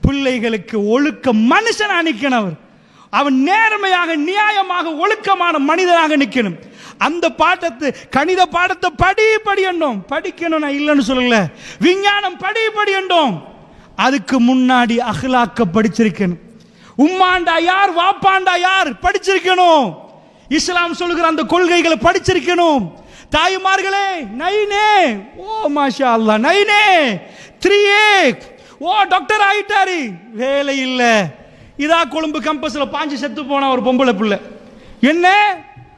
பிள்ளைகளுக்கு ஒழுக்க மனுஷன் நிற்கணும் அவன் நேர்மையாக நியாயமாக ஒழுக்கமான மனிதனாக நிற்கணும் அந்த பாட்டத்தை கணித பாடத்தை படி படி படிக்கணும் நான் இல்லைன்னு சொல்லல. விஞ்ஞானம் படி படி அதுக்கு முன்னாடி அகலாக்க படிச்சிருக்கணும். உம்மாண்டா யார் வாப்பாண்டா யார் படிச்சிருக்கணும்? இஸ்லாம் சொல்கிற அந்த கொள்கைகளை படிச்சிருக்கணும். தாய்மார்களே நைனே. ஓ மாஷா அல்லா நைனே த்ரீ ஓ டாக்டர் ஆகிட்டாரு வேலை இல்லை. இதா கொழும்பு கம்பஸில் பாஞ்சு செத்து போன ஒரு பொம்பளை பிள்ளை. என்ன?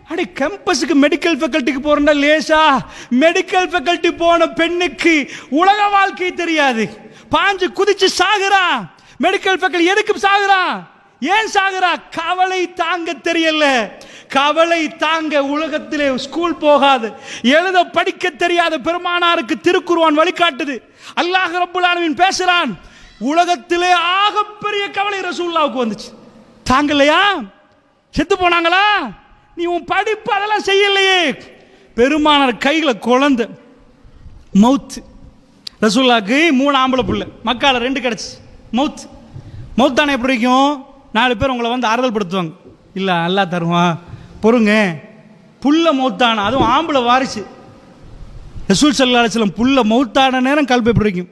அடி கேம்பஸுக்கு மெடிக்கல் ஃபேக்கல்ட்டிக்கு போறா லேசா. மெடிக்கல் ஃபேக்கல்ட்டி போன பெண்ணுக்கு உலக வாழ்க்கை தெரியாது. பாஞ்சு குதிச்சு சாகுறா. மெடிக்கல் ஃபேக்கல்ட்டி எதுக்கு சாகுறா? ஏன் சாகுறா? கவலை தாங்க தெரியல. கவலை தாங்க உலகத்திலே ஸ்கூல் போகாது. எழுத படிக்க தெரியாத பெருமானாருக்கு திருக்குருவான் வழிகாட்டுது. அல்லாஹ் ரபுல்லானவின் பேசுகிறான் பேசுறான் உலகத்திலே ஆகப்பெரிய கவலை ரசூல்லாவுக்கு வந்துச்சு. தாங்கலையா? செத்து போனாங்களா? நீ உன் படிப்பு அதெல்லாம் செய்யலையே. பெருமானார் கையில் குழந்த மவுத்து. ரசூல்லாக்கு மூணு ஆம்பளை பிள்ளை மக்கால ரெண்டு கிடச்சி. மவுத் மவுத்தானே எப்படி நாலு பேர் உங்களை வந்து ஆறுதல் படுத்துவாங்க. இல்லை நல்லா தருவான். பொறுங்க. புல்ல மௌத்தான அதுவும் ஆம்பளை வாரிசு. ரசூல் சல்லா அலிஸ்லம் புல்ல மௌத்தான நேரம் கல்பை எப்படி இருக்கும்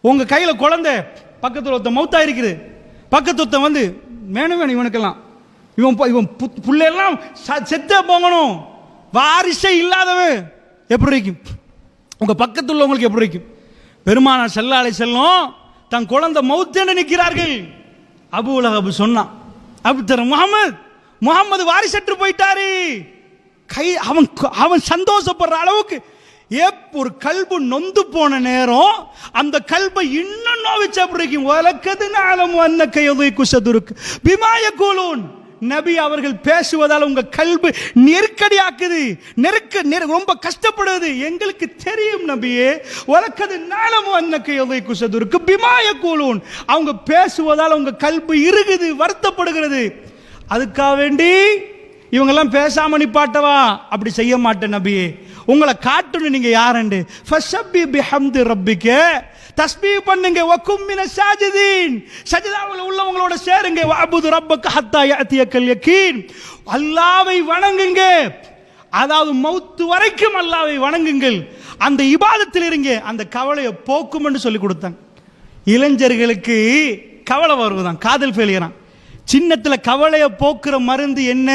உங்கள் கையில் குழந்தை பக்கத்தில் ஒருத்தன் மௌத்தா இருக்குது. பக்கத்து ஒருத்தன் வந்து வேணும் வேணும் இவனுக்கெல்லாம். இவன் இவன் பு- புள்ளையெல்லாம் ச- செத்தே போகணும் வாரிசே இல்லாதவன் எப்படி இருக்கும்? உங்கள் பக்கத்தில் உள்ளவங்களுக்கு எப்படி இருக்கும்? பெருமானார் செல்லாலை செல்லும் தன் குழந்தை மௌத்தேன்னு நிற்கிறார்கள் அபு உலகபு சொன்னான். அபு முகமது முகமது வாரிசற்று போயிட்டாரு. கை அவன் அவன் சந்தோஷப்படுற அளவுக்கு ஏப் ஒரு கல்பு நொந்து போன நேரம் அந்த கல்பை இன்னும் நோவிச்சு அப்படி இருக்கும் உலக்கது நாளம் வந்த கையதை குசதுருக்கு. பிமாய கூலூன் நபி அவர்கள் பேசுவதால் உங்க கல்பு நெருக்கடியாக்குது நெருக்க நெரு- ரொம்ப கஷ்டப்படுது. எங்களுக்கு தெரியும் நபியே உலக்கது நாளம் வந்த கையதை குசதுருக்கு. பிமாய கூலூன் அவங்க பேசுவதால் உங்க கல்பு இருகுது வருத்தப்படுகிறது. அதுக்காக வேண்டி இவங்கெல்லாம் பேசாம நிப்பாட்டவா? அப்படி செய்ய மாட்டேன் நபியே. உங்களை காட்டணும் நீங்க யாருண்டு? ஃபஷப்பி பிஹம்து ரப்பிக்க. தஸ்பீ பண்ணுங்க. வக்கும் மின சாஜிதீன். சஜிதாவில் உள்ளவங்களோட சேருங்க. வஅபுது ரப்பக்க ஹத்தா யஅதியக்கல் யகீன். அல்லாவை வணங்குங்க. அதாவது மௌத்து வரைக்கும் அல்லாவை வணங்குங்கள். அந்த இபாதத்தில் இருங்க. அந்த கவலையை போக்கும்னு சொல்லி கொடுத்தாங்க இளைஞர்களுக்கு கவலை வருவதான் காதல் ஃபெயிலியரான் சின்னத்தில் கவலையை போக்குற மருந்து என்ன?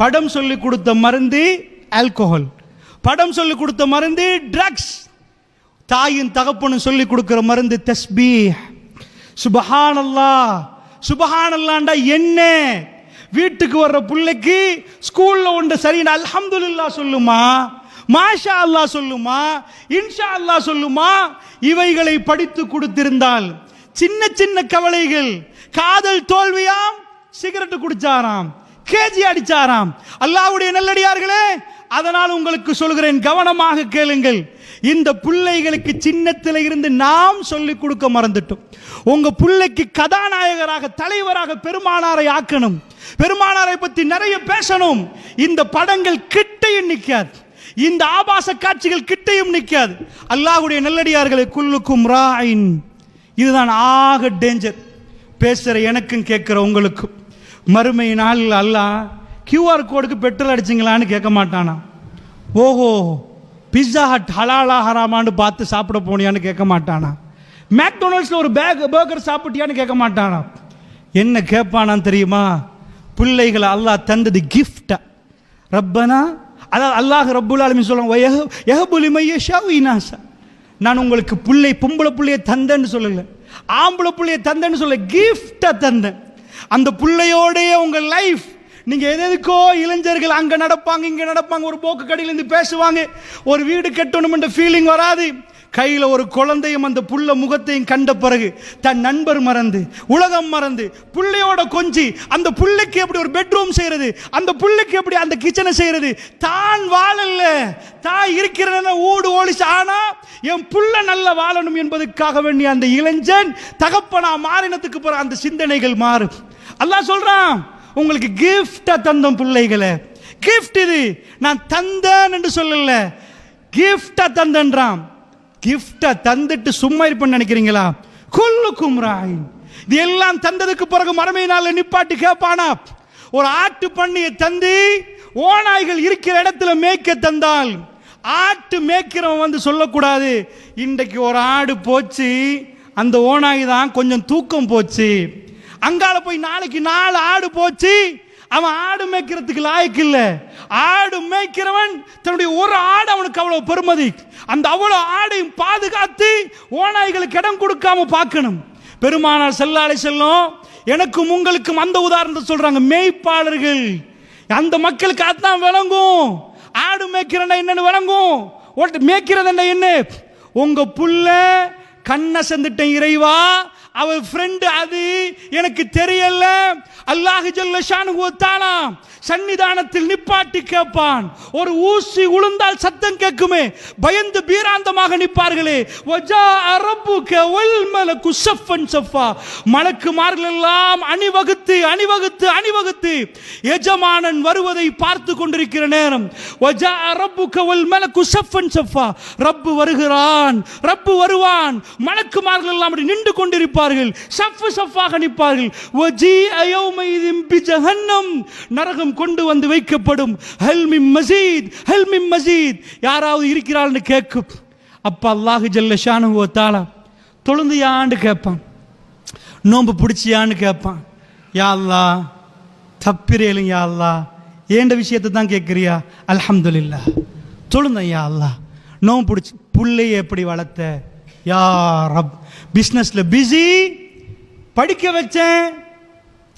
படம் சொல்லி கொடுத்த மருந்து ஆல்கோஹால் படம் சொல்லி கொடுத்த மருந்து ட்ரக்ஸ் தாயின் தகப்பனும் சொல்லி கொடுக்குற மருந்து தஸ்பி சுபஹானல்லா சுபஹானல்லாண்டா என்ன? வீட்டுக்கு வர்ற பிள்ளைக்கு ஸ்கூலில் ஒன்று சரி அல்ஹம்துல்லா சொல்லுமா? மாஷா அல்லாஹ் சொல்லுமா? இன்ஷா அல்லாஹ் சொல்லுமா? இவைகளை படித்து கொடுத்திருந்தால் சின்ன சின்ன கவலைகள் காதல் தோல்வியாம் சிகரெட்டு குடிச்சாராம் கேஜி அடிச்சாராம். அல்லாஹ்வுடைய நல்லடியார்களே அதனால் உங்களுக்கு சொல்கிறேன் கவனமாக கேளுங்கள். இந்த பிள்ளைகளுக்கு சின்னத்தில் இருந்து நாம் சொல்லிக் கொடுக்க மறந்துட்டோம். உங்க பிள்ளைக்கு கதாநாயகராக தலைவராக பெருமானாரை ஆக்கணும். பெருமானாரை பத்தி நிறைய பேசணும். இந்த படங்கள் கிட்டையும் நிற்காது இந்த ஆபாச காட்சிகள் கிட்டையும் நிற்காது அல்லாஹ்வுடைய நல்லடியார்களை குல்லுக்கும் ராயின். இதுதான் ஆக டேஞ்சர் பேசுகிற எனக்கும் கேட்குற உங்களுக்கும். மறுமை நாளில் அல்லாஹ் கியூஆர் கோடுக்கு பெட்ரோல் அடிச்சிங்களான்னு கேட்க மாட்டானா? ஓஹோ பிஸ்ஸா ஹட் ஹலாலா ஹராமான்னு பார்த்து சாப்பிட போனியான்னு கேட்க மாட்டானா? மேக்டொனால்ட்ஸில் ஒரு பேக் பர்கர் சாப்பிட்டியான்னு கேட்க மாட்டானா? என்ன கேட்பானான்னு தெரியுமா? பிள்ளைகளை அல்லாஹ் தந்தது கிஃப்டா ரப்பனா அதாவது அல்லாஹ் ரப்புல் ஆலமீன் சொல்லுவாங்க எஹபுலி மையஷா நான் உங்களுக்கு பிள்ளை பொம்பளை பிள்ளையை தந்தேன்னு சொல்லலை. ஆம்பளை பிள்ளைய தந்தேன்னு சொல்ல கிஃப்டா தந்தேன். அந்த பிள்ளையோடைய உங்க லைஃப் நீங்க எது எதுக்கோ இளைஞர்கள் அங்க நடப்பாங்க இங்க நடப்பாங்க ஒரு போக்கு கடையில இருந்து பேசுவாங்க ஒரு வீடு கட்டணும் ஃபீலிங் வராது. கையில் ஒரு குழந்தையும் அந்த புள்ள முகத்தையும் கண்ட பிறகு தன் நண்பர் மறந்து உலகம் மறந்து புள்ளையோட கொஞ்சி அந்த புள்ளைக்கு எப்படி ஒரு பெட்ரூம் செய்யறது அந்த புள்ளைக்கு எப்படி அந்த கிச்சனை செய்யறது தான் வாழல தான் இருக்கிறன ஊடு ஓடிச்சு ஆனா என் புள்ள நல்ல வாழணும் என்பதுக்காக வேண்டிய அந்த இளைஞன் தகப்பனா மாறினத்துக்கு பிறகு அந்த சிந்தனைகள் மாறும். அல்லாஹ் சொல்றான் உங்களுக்கு கிஃப்டா தந்தோம் பிள்ளைகளை. கிஃப்ட் இது நான் தந்தேன் என்று சொல்லல. கிஃப்டா தந்தன்றான் கிஃப்டை தந்துட்டு சும்மா இருப்பேன்னு நினைக்கிறீங்களா? கொல்லுக்கும் ராய் இது எல்லாம் தந்ததுக்கு பிறகு மறுமை நாளில் நிப்பாட்டி கேட்பானா ஒரு ஆட்டு பண்ணியை தந்து ஓநாய்கள் இருக்கிற இடத்துல மேய்க்க தந்தால் ஆட்டு மேய்க்கிறவன் வந்து சொல்லக்கூடாது. இன்றைக்கு ஒரு ஆடு போச்சு அந்த ஓநாய் தான் கொஞ்சம் தூக்கம் போச்சு. அங்கால போய் நாளைக்கு நாலு ஆடு போச்சு அவன் ஆடு மேய்க்கிறதுக்கு லாயக்கு இல்லை ஆடு மேய்க்கிறவன் தன்னுடைய ஒரு ஆடு அவனுக்கு அவ்வளவு பெருமதி. அந்த அவ்வளவு ஆடையும் பாதுகாத்து ஓநாய்களுக்கு இடம் கொடுக்காம பார்க்கணும். பெருமானார் செல்லாலை செல்லும் எனக்கும் உங்களுக்கும் அந்த உதாரணத்தை சொல்றாங்க மேய்ப்பாளர்கள். அந்த மக்களுக்கு அதுதான் விளங்கும். ஆடு மேய்க்கிறனா என்னன்னு விளங்கும். ஓட்டு மேய்க்கிறது என்ன உங்க புள்ள கண்ணை செந்துட்டேன் இறைவா அவ ஃப்ரெண்டு அது. எனக்கு தெரியல. அல்லாஹ் ஜல்ல ஷானுகு சன்னிதானத்தில் நிப்பாட்டி கேட்பான். ஒரு ஊசி உளுந்தால் சத்தம் கேட்குமே. பயந்து பீராந்தமாக நிற்பார்களே. வஜா அரபு கவல் மலக்கு சஃபன் சஃபா. மலக்குமார்கள் எல்லாம் அணிவகுத்து அணிவகுத்து அணிவகுத்து எஜமானன் வருவதை பார்த்து கொண்டிருக்கிற நேரம். வஜா அரபு கவல் மலக்கு சஃபன் சஃபா. ரப்பு வருகிறான் ரப்பு வருவான். மலக்குமார்கள் எல்லாம் அப்படி நின்று நிற்பார்கள். சஃப்பு சஃப்பாக நிற்பார்கள். வஜி அயோமைதிம் ஜஹன்னம் நரகம் கொண்டு வந்து வைக்கப்படும். ஹெல்மி மசீத் ஹெல்மி மசீத். யாராவது இருக்கிறாள்னு கேட்கும் அப்போ அல்லாஹு ஜல்லஷானு ஓ தாளா தொழுந்தியான்னு கேட்பான். நோன்பு பிடிச்சியான்னு கேட்பான். யா அல்லா தப்பிரேலும் யா அல்லா ஏண்ட விஷயத்தை தான் கேட்குறியா? அல்ஹம்துலில்லா. தொழுந்தன் யா அல்லா. நோன்பு பிடிச்சி பிள்ளையை எப்படி வளர்த்த? யா ரப் பிஸ்னஸில் பிஸி படிக்க வச்சேன்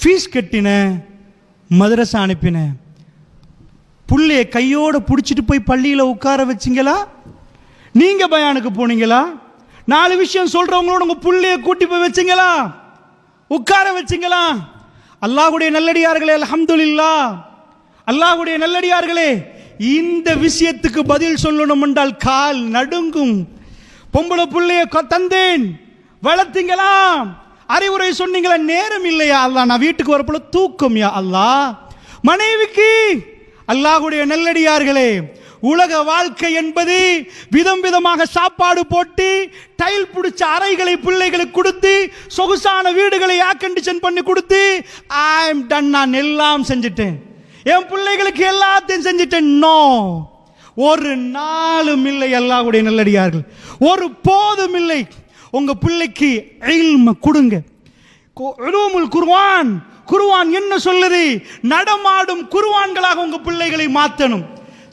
ஃபீஸ் கட்டினேன் மதரசை அனுப்பினேன். புள்ளைய கையோடு பிடிச்சிட்டு போய் பள்ளியில் உட்கார வச்சிங்களா? நீங்கள் பயானுக்கு போனீங்களா? நாலு விஷயம் சொல்கிறவங்களோட உங்கள் புள்ளைய கூட்டி போய் வச்சிங்களா? உட்கார வச்சிங்களா? அல்லாஹுடைய நல்லடியார்களே அலமதுல்லா அல்லாஹுடைய நல்லடியார்களே இந்த விஷயத்துக்கு பதில் சொல்லணும் என்றால் கால் நடுங்கும். பொம்பளை பிள்ளைய தந்தேன். வளர்த்தீங்களா அறிவுரை சொன்னீங்களா நேரம் இல்லையா அல்லா நான் வீட்டுக்கு வரப்போல தூக்கம் யா அல்லா மனைவிக்கு அல்லாஹுடைய நல்லடியார்களே உலக வாழ்க்கை என்பது விதம் விதமாக சாப்பாடு போட்டு டைல் பிடிச்ச அறைகளை பிள்ளைகளுக்கு கொடுத்து சொகுசான வீடுகளை ஏர் கண்டிஷன் பண்ணி கொடுத்து ஐ எம் டன் நான் எல்லாம் செஞ்சுட்டேன். என் பிள்ளைகளுக்கு எல்லாத்தையும் செஞ்சுட்டேன். நோ ஒரு நாளும் இல்லை அல்லாஹ்வுடைய நல்லடியார்கள். ஒரு போதும் இல்லை. உங்கள் பிள்ளைக்கு இல்ம கொடுங்க. கு- உலூமுல் குருவான் குருவான் என்ன சொல்லுது? நடமாடும் குருவான்களாக உங்கள் பிள்ளைகளை மாற்றணும்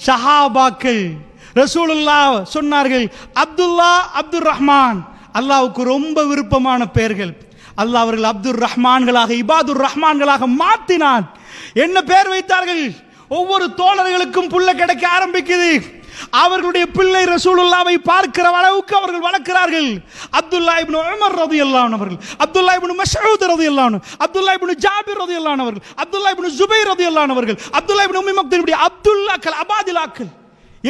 சஹாபாக்கள் ரசூலுல்லா சொன்னார்கள் அப்துல்லா அப்துர் ரஹ்மான் அல்லாவுக்கு ரொம்ப விருப்பமான பெயர்கள். அல்லாஹ் அவர்கள் அப்துல் ரஹ்மான்களாக இபாதுர் ரஹ்மான்களாக மாற்றினான் என்ன பெயர் வைத்தார்கள்? ஒவ்வொரு தோழர்களுக்கும் புள்ள கிடைக்க ஆரம்பிக்குது. அவர்களுடைய பிள்ளை ரசூலுல்லாவை பார்க்கிற அளவுக்கு அவர்கள் வளர்க்கிறார்கள். அப்துல்லா இப்னு உமர் ரலியல்லாஹு அவர்கள் அப்துல்லா இப்னு மஸ்ஊத் ரது அன்ஹு அப்துல்லா இப்னு ஜாபிர் ரலியல்லாஹு அவர்கள் அப்துல்லா இப்னு ஜுபைர் ரலியல்லாஹு அவர்கள் அப்துல்லா இப்னு உம்மி மக்தூம் அப்துல்லாக்கள் அபாதிலாக்கள்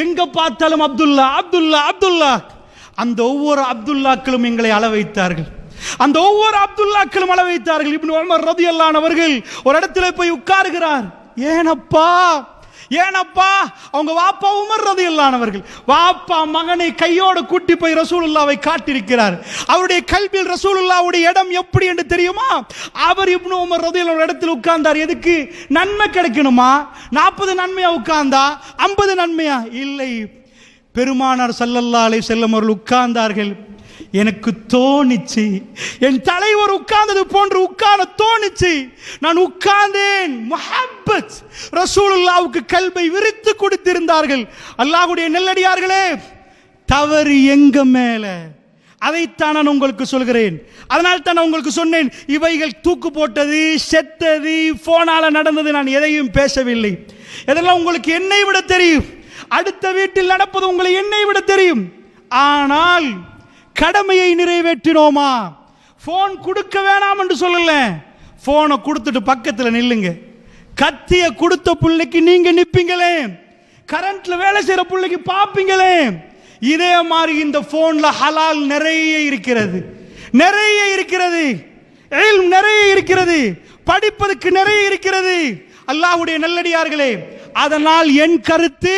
எங்க பார்த்தாலும் அப்துல்லா அப்துல்லா அப்துல்லா அந்த ஒவ்வொரு அப்துல்லாக்களும் எங்களை அள வைத்தார்கள். அந்த ஒவ்வொரு அப்துல்லாக்களும் அள வைத்தார்கள். இப்னு உமர் ரலியல்லாஹு அவர்கள் ஒரு இடத்துல போய் உட்காருகிறார். ஏனப்பா ஏனப்பா அவங்க வாப்பா உமர் ரதியல்லானவர்கள் வாப்பா மகனை கையோடு கூட்டி போய் ரசூலுல்லாவை காட்டியிருக்கிறார். அவருடைய கல்வியில் ரசூலுல்லாவுடைய இடம் எப்படி என்று தெரியுமா? அவர் இப்னு உமர் ரதி இடத்தில் உட்கார்ந்தார். எதுக்கு? நன்மை கிடைக்கணுமா? நாற்பது நன்மையா உட்கார்ந்தா? ஐம்பது நன்மையா? இல்லை. பெருமானார் ஸல்லல்லாஹு அலைஹி செல்லம் அவர்கள் உட்கார்ந்தார்கள். எனக்கு தோணிச்சு. என் தலைவர் உட்கார்ந்தது போன்று உட்கார தோணிச்சு. நான் உட்கார்ந்தேன். முஹப்பத். ரசூலுல்லாவுக்கு கல்வை விரித்து கொடுத்திருந்தார்கள். அல்லாஹ்வுடைய நெல்லடியார்களே தவறு எங்க மேல? அதைத்தான் நான் உங்களுக்கு சொல்கிறேன். அதனால் தான் நான் உங்களுக்கு சொன்னேன் இவைகள் தூக்கு போட்டது செத்தது போனால நடந்தது நான் எதையும் பேசவில்லை. இதெல்லாம் உங்களுக்கு என்னை விட தெரியும். அடுத்த வீட்டில் நடப்பது உங்களை என்னை விட தெரியும். ஆனால் கடமையை நிறைவேற்றினோமா? ஃபோன் கொடுக்க வேணாம் என்று சொல்லல. ஃபோனை கொடுத்துட்டு பக்கத்தில் நில்லுங்க. கத்திய கொடுத்த பிள்ளைக்கு நீங்க நிப்பீங்களே. கரண்ட்ல வேலை செய்யற பிள்ளைக்கு பார்ப்பீங்களே இதே மாதிரி இந்த போன்ல ஹலால் நிறைய இருக்கிறது. நிறைய இருக்கிறது. நிறைய இருக்கிறது. படிப்பதற்கு நிறைய இருக்கிறது. அல்லாஹுடைய நல்லடியார்களே அதனால் என் கருத்து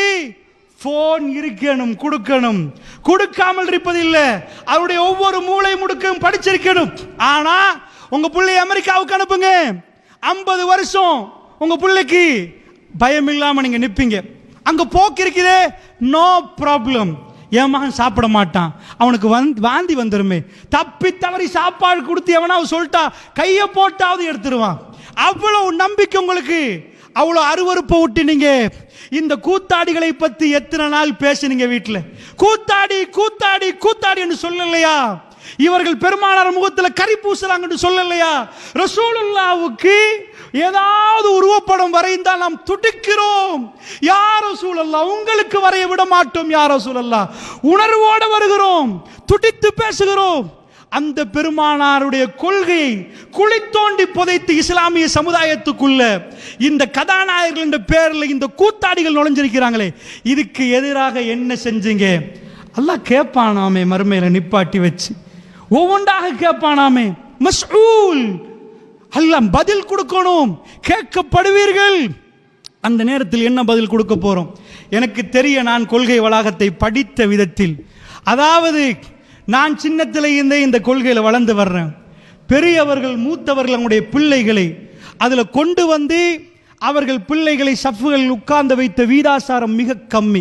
போன் இருக்கணும் கொடுக்கணும். கொடுக்காமல் இருப்பதில்லை. அவருடைய ஒவ்வொரு மூளை முடுக்கும் படிச்சிருக்கணும். ஆனா உங்க பிள்ளை அமெரிக்காவுக்கு அனுப்புங்க. ஐம்பது வருஷம் உங்க பிள்ளைக்கு பயம் இல்லாம நீங்க நிப்பீங்க. அங்க போக்கு இருக்குதே. நோ ப்ராப்ளம் என் மகன் சாப்பிட மாட்டான். அவனுக்கு வந் வாந்தி வந்துருமே. தப்பி தவறி சாப்பாடு கொடுத்து எவனா சொல்லிட்டா கையை போட்டாவது எடுத்துருவான். அவ்வளவு நம்பிக்கை உங்களுக்கு. அவ்வளோ அருவறுப்பை விட்டு இந்த கூத்தாடிகளை பற்றி எத்தனை நாள் பேசுனீங்க வீட்டில் கூத்தாடி கூத்தாடி கூத்தாடி என்று சொல்லலையா? இவர்கள் பெருமானார் முகத்தில் கறி பூசுறாங்கன்னு சொல்லலையா? ரசூலுல்லாவுக்கு ஏதாவது உருவப்படம் வரைந்தால் நாம் துடிக்கிறோம். யார் சூழல்லா உங்களுக்கு வரைய விட மாட்டோம் யாரோ சூழல்லா உணர்வோடு வருகிறோம் துடித்து பேசுகிறோம். அந்த பெருமானாருடைய கொள்கையை குழி தோண்டி புதைத்து இஸ்லாமிய சமுதாயத்துக்குள்ள இந்த கதாநாயகர்கள் என்ற பேரில் இந்த கூத்தாடிகள் நுழைஞ்சிருக்கிறாங்களே இதுக்கு எதிராக என்ன செஞ்சீங்க? அல்லாஹ் கேட்பானாமே மறுமையில் நிப்பாட்டி வச்சு. ஒவ்வொன்றாக கேட்பானாமே மஸ்ஊல். அல்லாம் பதில் கொடுக்கணும் கேட்கப்படுவீர்கள். அந்த நேரத்தில் என்ன பதில் கொடுக்க போகிறோம் எனக்கு தெரிய நான் கொள்கை வளாகத்தை படித்த விதத்தில் அதாவது நான் சின்னத்தில் இருந்தே இந்த கொள்கையில் வளர்ந்து வர்றேன். பெரியவர்கள் மூத்தவர்கள் அவங்களுடைய பிள்ளைகளை அதில் கொண்டு வந்து அவர்கள் பிள்ளைகளை சஃப்புகளில் உட்கார்ந்து வைத்த வீதாசாரம் மிக கம்மி.